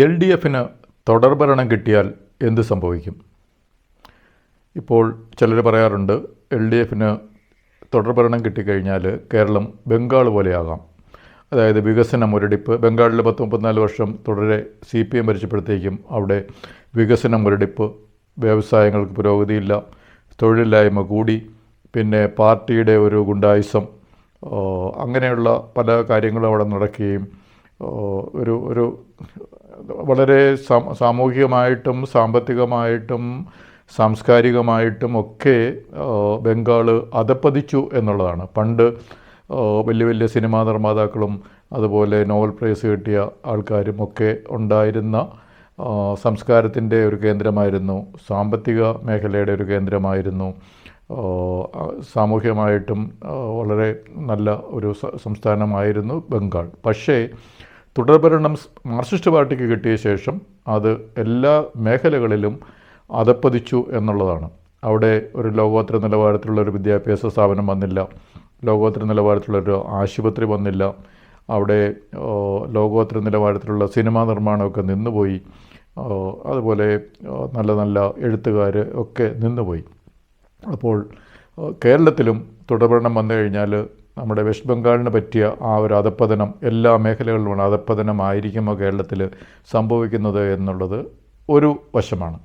L D എഫിന് തുടർഭരണം കിട്ടിയാൽ എന്ത് സംഭവിക്കും? ഇപ്പോൾ ചിലർ പറയാറുണ്ട് എൽ ഡി എഫിന് തുടർഭരണം കിട്ടിക്കഴിഞ്ഞാൽ കേരളം ബംഗാൾ പോലെയാകാം. അതായത് വികസനം മുരടിപ്പ് ബംഗാളിൽ പത്ത് മുപ്പത്തിനാല് വർഷം തുടരെ സി പി എം ഭരിച്ചപ്പോഴത്തേക്കും അവിടെ വികസനം മുരടിപ്പ് വ്യവസായങ്ങൾക്ക് പുരോഗതിയില്ല തൊഴിലില്ലായ്മ കൂടി പിന്നെ പാർട്ടിയുടെ ഒരു ഗുണ്ടായുസം അങ്ങനെയുള്ള പല കാര്യങ്ങളും അവിടെ നടക്കുകയും ഒരു ഒരു വളരെ സാമൂഹികമായിട്ടും സാമ്പത്തികമായിട്ടും സാംസ്കാരികമായിട്ടും ഒക്കെ ബംഗാൾ അധപ്പതിച്ചു എന്നുള്ളതാണ്. പണ്ട് വലിയ വലിയ സിനിമാ നിർമ്മാതാക്കളും അതുപോലെ നോവൽ പ്രൈസ് കിട്ടിയ ആൾക്കാരും ഒക്കെ ഉണ്ടായിരുന്ന സംസ്കാരത്തിന്റെ ഒരു കേന്ദ്രമായിരുന്നു. സാമ്പത്തിക മേഖലയുടെ ഒരു കേന്ദ്രമായിരുന്നു. സാമൂഹികമായിട്ടും വളരെ നല്ല ഒരു സംസ്ഥാനമായിരുന്നു ബംഗാൾ. പക്ഷേ തുടർഭരണം മാർസിസ്റ്റ് പാർട്ടിക്ക് കിട്ടിയ ശേഷം അത് എല്ലാ മേഖലകളിലും അതപ്പതിച്ചു എന്നുള്ളതാണ്. അവിടെ ഒരു ലോകോത്തര നിലവാരത്തിലുള്ള ഒരു വിദ്യാഭ്യാസ സ്ഥാപനം വന്നില്ല. ലോകോത്തര നിലവാരത്തിലുള്ള ഒരു ആശുപത്രി വന്നില്ല. അവിടെ ലോകോത്തര നിലവാരത്തിലുള്ള സിനിമാ നിർമ്മാണമൊക്കെ നിന്നുപോയി. അതുപോലെ നല്ല നല്ല എഴുത്തുകാർ ഒക്കെ നിന്നുപോയി. അപ്പോൾ കേരളത്തിലും തുടർഭരണം വന്നു കഴിഞ്ഞാൽ നമ്മുടെ വെസ്റ്റ് ബംഗാളിന് പറ്റിയ ആ ഒരു അധപ്പതനം എല്ലാ മേഖലകളിലുമാണ് അധപ്പതനമായിരിക്കുമോ കേരളത്തിൽ സംഭവിക്കുന്നത് എന്നുള്ളത് ഒരു വശമാണ്.